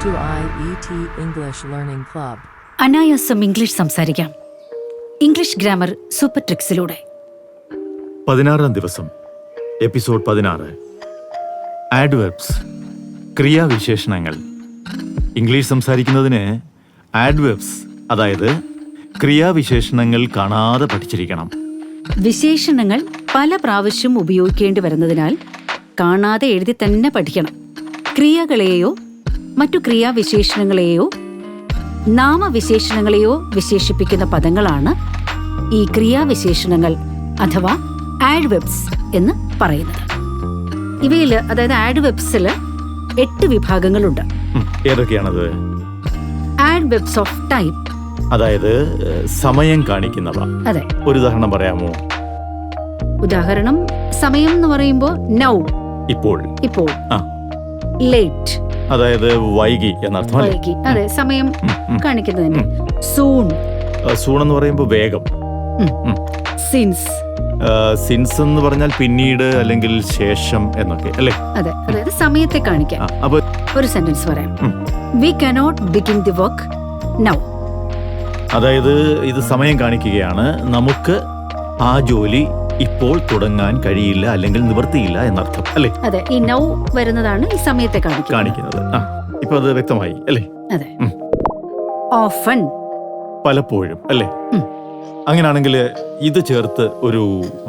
to IET English Learning Club. അനായാസം English സംസാരിക്കാം. English grammar super ട്രിക്സിലൂടെ. പതിനാറാം ദിവസം എപ്പിസോഡ് പതിനാറ്. ആഡ്വെബ്സ് ക്രിയാവിശേഷണങ്ങൾ. ഇംഗ്ലീഷ് സംസാരിക്കുന്നതിന് ആഡ്വെബ്സ് അതായത് ക്രിയാവിശേഷണങ്ങൾ കാണാതെ പഠിച്ചിരിക്കണം. വിശേഷണങ്ങൾ പല പ്രാവശ്യം ഉപയോഗിക്കേണ്ടി വരുന്നതിനാൽ കാണാതെ എഴുതി തന്നെ പഠിക്കണം. ക്രിയകളെയോ മറ്റു ക്രിയാവിശേഷണങ്ങളെയോ നാമവിശേഷണങ്ങളെയോ വിശേഷിപ്പിക്കുന്ന പദങ്ങളാണ് ഈ ക്രിയാവിശേഷണങ്ങൾ അഥവാ ആഡ്വെബ്സ് എന്ന് പറയുന്നത്. ഇവയിൽ അതായത് ആഡ്വെബ്സിൽ എട്ട് വിഭാഗങ്ങളുണ്ട്. ഏതൊക്കെയാണത്? ആഡ്വെബ്സ് ഓഫ് ടൈപ്പ് അതായത് സമയം കാണിക്കുന്നവ. അതെ. ഒരു ഉദാഹരണം പറയാമോ? ഉദാഹരണം സമയം എന്ന് പറയുമ്പോൾ നൗ ഇപ്പോൾ. ഇപ്പോൾ. ലേറ്റ് അതായത് വൈകി എന്നർത്ഥം വൈകി. അതെ സമയം. കാണിക്കുന്നതിന് സൂൺ. സൂൺ എന്ന് പറയുമ്പോൾ വേഗം. സിൻസ്. സിൻസ് എന്ന് പറഞ്ഞാൽ പിന്നീട് അല്ലെങ്കിൽ ശേഷം എന്നൊക്കെ അല്ലേ? അതെ അതായത് സമയത്തെ കാണിക്കാം. അപ്പോൾ അപ്പൊ ഒരു സെന്റൻസ് പറയാം. We cannot begin the work now അതായത് ഇത് സമയം കാണിക്കുകയാണ്. നമുക്ക് ആ ജോലി ഇപ്പോൾ തുടങ്ങാൻ കഴിയില്ല അല്ലെങ്കിൽ നിവർത്തിയില്ല എന്നർത്ഥം അല്ലേ? അതെ ഈ നൗ വരുന്നതാണ് ഈ സമയത്തെ കാണിക്കുന്നത്. ആ ഇപ്പൊ അത് വ്യക്തമായി അല്ലേ? അതെ. ഓഫൺ. പലപ്പോഴും അല്ലേ. അങ്ങനെയാണെങ്കിൽ ഇത് ചേർത്ത് ഒരു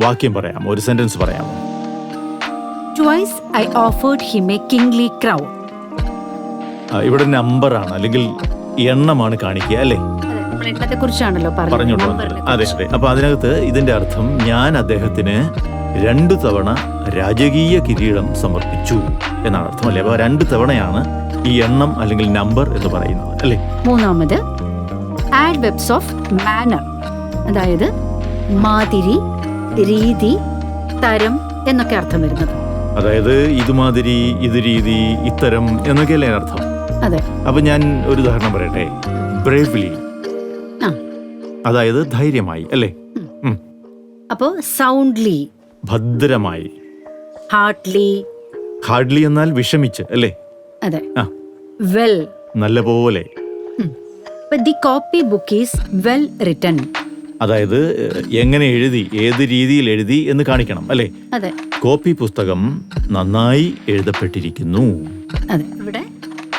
വാക്യം പറയാം ഒരു സെന്റൻസ് പറയാം twice I offered him a kingly crown ഇവിടെ നമ്പറാണ് അല്ലെങ്കിൽ എണ്ണമാണ് കാണിക്കുക അല്ലേ? എണ്ണത്തെ കുറിച്ചാണല്ലോ പറഞ്ഞോണ്ട് വന്നത്. അതെ അതെ അപ്പൊ അതിനകത്ത് ഇതിന്റെ അർത്ഥം ഞാൻ അദ്ദേഹത്തിന് രണ്ടു തവണ രാജകീയ കിരീടം സമർപ്പിച്ചു എന്നാണ് അർത്ഥം അല്ലേ? അപ്പൊ രണ്ട് തവണയാണ് ഈ എണ്ണം അല്ലെങ്കിൽ നമ്പർ എന്ന് പറയുന്നത് അല്ലേ? മൂന്നാമത് ആഡ് വെബ്സ് ഓഫ് മാനർ അതായത് മാതിരി രീതി തരം എന്നൊക്കെ അർത്ഥം വരുന്നത്. അതായത് ഇതുമാതിരി ഇത് രീതി ഇത്തരം എന്നൊക്കെയല്ലേ അർത്ഥം? അതെ. അപ്പൊ ഞാൻ ഒരു ഉദാഹരണം പറയട്ടെ. ബ്രേവ്ലി അതായത് ധൈര്യമായി അല്ലേ? അപ്പോ സൗണ്ട്ലി ഭദ്രമായി. ഹാർട്ട്ലി ഹാർഡ്ലി എന്നാൽ വിഷമിച്ച് അല്ലേ? അതെ. ആ. വെൽ നല്ലപോലെ. The copy book is well written അതായത് എങ്ങനെ എഴുതി ഏത് രീതിയിൽ എഴുതി എന്ന് കാണിക്കണം അല്ലേ? അതെ. കോപ്പി പുസ്തകം നന്നായി എഴുതപ്പെട്ടിരിക്കുന്നു. അതെ. ഇവിടെ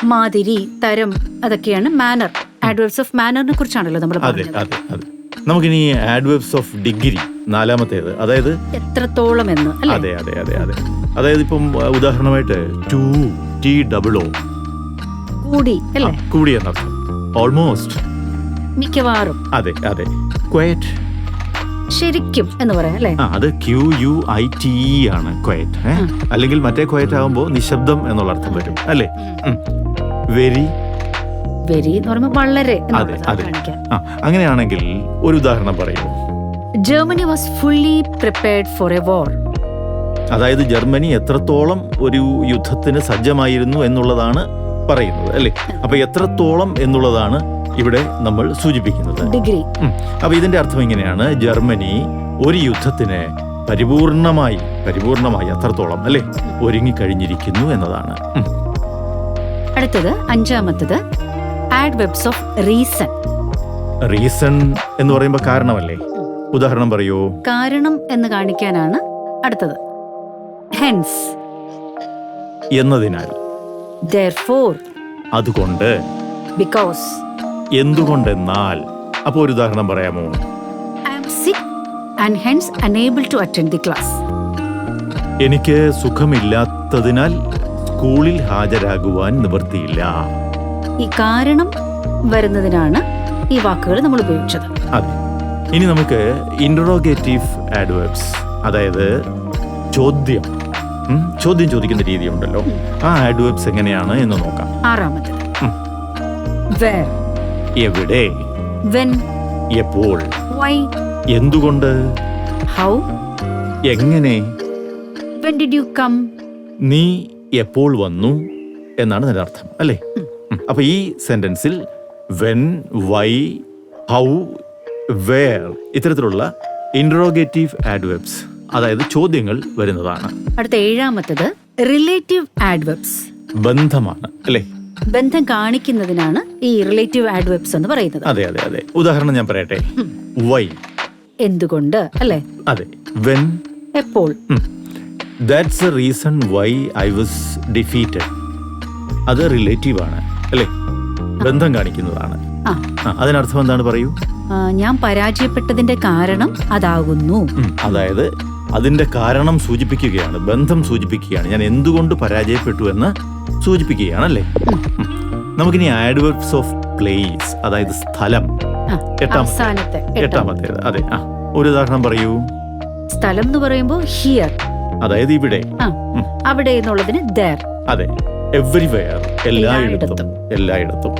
മാതിരി തരം അതൊക്കെയാണ് മാനർ ആഡ്വേർഡ്സ് ഓഫ് മാനറിനെ കുറിച്ചാണല്ലോ നമ്മൾ അതെ പറഞ്ഞത്. അതെ അതെ. നമുക്കിനി ആഡ്വെബ്സ് ഓഫ് ഡിഗ്രി നാലാമത്തേത്. അതായത് എത്രത്തോളം എന്ന് അതെ അതെ അതെ അതെ. അതായത് ഇപ്പം ഉദാഹരണമായിട്ട് ടു ടി ഡബിൾ ഒ. കൂടി അല്ലേ? കൂടി എന്നർത്ഥം. ഓൾമോസ്റ്റ് മിക്കവാറും. അതെ അതെ. ക്വയറ്റ് ശരിക്കും എന്ന് പറയാം അല്ലേ? ആ അത് ക്യു യു ഐ ടി ആണ് ക്വയറ്റ് അല്ലെങ്കിൽ മറ്റേ ക്വയറ്റ് ആകുമ്പോൾ നിശബ്ദം എന്നുള്ള അർത്ഥം വരും അല്ലേ? വെരി വെരി എന്ന് പറയുമ്പോൾ വളരെ അതെ അതെ. കാണിക്കാൻ ആ അങ്ങനെയാണെങ്കിൽ ഒരു ഉദാഹരണം പറയൂ. Germany was fully prepared for a war അതായത് ജർമ്മനി എത്രത്തോളം ഒരു യുദ്ധത്തിന് സജ്ജമായിരുന്നു എന്നുള്ളതാണ് പറയുന്നത് അല്ലേ? അപ്പൊ എത്രത്തോളം എന്നുള്ളതാണ് ഇവിടെ നമ്മൾ സൂചിപ്പിക്കുന്നത്. ഡിഗ്രി. അപ്പൊ ഇതിന്റെ അർത്ഥം ഇങ്ങനെയാണ്. ജർമ്മനി ഒരു യുദ്ധത്തിന് പരിപൂർണമായി പരിപൂർണമായി അത്രത്തോളം അല്ലേ? ഒരുങ്ങിക്കഴിഞ്ഞിരിക്കുന്നു എന്നതാണ്. ഉം. അടുത്തത് അഞ്ചാമത്തത്. Adverbs of reason reason എന്ന് പറയുമ്പോൾ കാരണമല്ലേ? ഉദാഹരണം പറയൂ. കാരണം എന്ന് കാണിക്കാനാണ് അടുത്തത്. ഹെൻസ് എന്നതിനാൽ. Therefore. അതുകൊണ്ട്. ബിക്കോസ് എന്തുകൊണ്ടെന്നാൽ. അപ്പോൾ ഒരു ഉദാഹരണം പറയാമോ? I am sick and hence unable to attend the class എനിക്ക് സുഖമില്ലാത്തതിനാൽ സ്കൂളിൽ ഹാജരാകുവാൻ നിവൃത്തിയില്ല. ഈ കാരണം വരുന്നതിനാണ് ഈ വാക്കുകൾ നമ്മൾ ഉപയോഗിച്ചത്. ഇനി നമുക്ക് ഇൻട്രോഗേറ്റീവ് ആഡ്വേർബ്സ് അതായത് ചോദ്യം. ചോദ്യം ചോദിക്കുന്ന രീതിയുണ്ടല്ലോ. ആ ആഡ്വേർബ്സ് എങ്ങനെയാണ് എന്ന് നോക്കാം. ആറാമത്തെ എവിടെ? വെൻ എപ്പോൾ? വൈ എന്തുകൊണ്ട്? ഹൗ എങ്ങനെ? വെൻ ഡിഡ് യു കം നീ എപ്പോൾ വന്നു? എന്നാണ് അതിന്റെ അർത്ഥം അല്ലേ. അപ്പൊ ഈ സെന്റൻസിൽ വെൻ വൈ ഹൗ വേർ ഇത്തരത്തിലുള്ള ഇൻട്രോഗേറ്റീവ് ആഡ്വെബ്സ് അതായത് ചോദ്യങ്ങൾ വരുന്നതാണ്. അടുത്ത ഏഴാമത്തത് റിലേറ്റീവ് ആഡ്വെബ്സ് ബന്ധമാണ് അല്ലേ? ബന്ധം കാണിക്കുന്നതിനാണ് ഈ റിലേറ്റീവ് ആഡ്വെബ്സ് എന്ന് പറയുന്നത്. അതെ അതെ അതെ. ഉദാഹരണം ഞാൻ പറയട്ടെ. വൈ എന്തുകൊണ്ട് അല്ലേ? അതെ. വെൻ എപ്പോൾ? That's a reason why I was defeated അത് റിലേറ്റീവ് ആണ്. അല്ലേ? ബന്ധം കാണിക്കുന്നതാണ്. അതിനർത്ഥം എന്താണ് പറയൂ? ഞാൻ പരാജയപ്പെട്ടതിന്റെ കാരണം അതാകുന്നു. അതായത് അതിന്റെ കാരണം സൂചിപ്പിക്കുകയാണ് ബന്ധം സൂചിപ്പിക്കുകയാണ്. ഞാൻ എന്തുകൊണ്ട് പരാജയപ്പെട്ടു എന്ന് സൂചിപ്പിക്കുകയാണ് അല്ലേ? നമുക്കിനി ആഡ്വർബ്സ് ഓഫ് പ്ലേസ് അതായത് സ്ഥലം. എട്ടാമത്തെ എട്ടാമത്തേത് അതെ ആ. ഒരു ഉദാഹരണം പറയൂ. സ്ഥലം എന്ന് പറയുമ്പോൾ ഹിയർ അതായത് ഇവിടെ. അവിടെ എന്നുള്ളതിന് ദർ അതെ. എവ്രിവെയർ എല്ലായിടത്തും എല്ലായിടത്തും.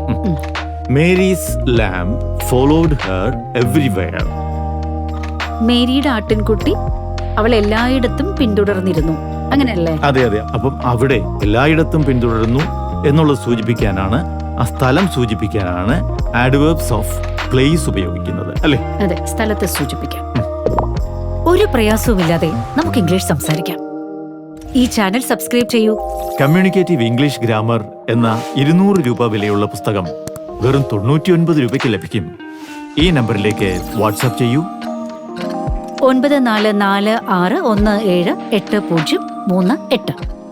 Mary's lamb followed her everywhere മേരിയുടെ ആട്ടിൻകുട്ടി അവൾ എല്ലായിടത്തും പിന്തുടർന്നിരുന്നു. അങ്ങനെയല്ലേ? അതെ അതെ. അപ്പം അവിടെ എല്ലായിടത്തും പിന്തുടരുന്നു എന്നുള്ളത് സൂചിപ്പിക്കാനാണ് ആ സ്ഥലം സൂചിപ്പിക്കാനാണ് ആഡ്വേർബ്സ് ഓഫ് പ്ലേസ് ഉപയോഗിക്കുന്നത് അല്ലേ? അതെ സ്ഥലത്തെ സൂചിപ്പിക്കാം. ഒരു പ്രയാസവുമില്ലാതെ നമുക്ക് ഇംഗ്ലീഷ് സംസാരിക്കാം. ഈ ചാനൽ സബ്സ്ക്രൈബ് ചെയ്യൂ. കമ്മ്യൂണിക്കേറ്റീവ് ഇംഗ്ലീഷ് ഗ്രാമർ എന്ന ഇരുന്നൂറ് രൂപ വിലയുള്ള പുസ്തകം വെറും തൊണ്ണൂറ്റിയൊൻപത് രൂപയ്ക്ക് ലഭിക്കും. ഈ നമ്പറിലേക്ക് വാട്സാപ്പ് ചെയ്യൂ. ഒൻപത് നാല് നാല് ആറ് ഒന്ന് ഏഴ് എട്ട് പൂജ്യം മൂന്ന് എട്ട്.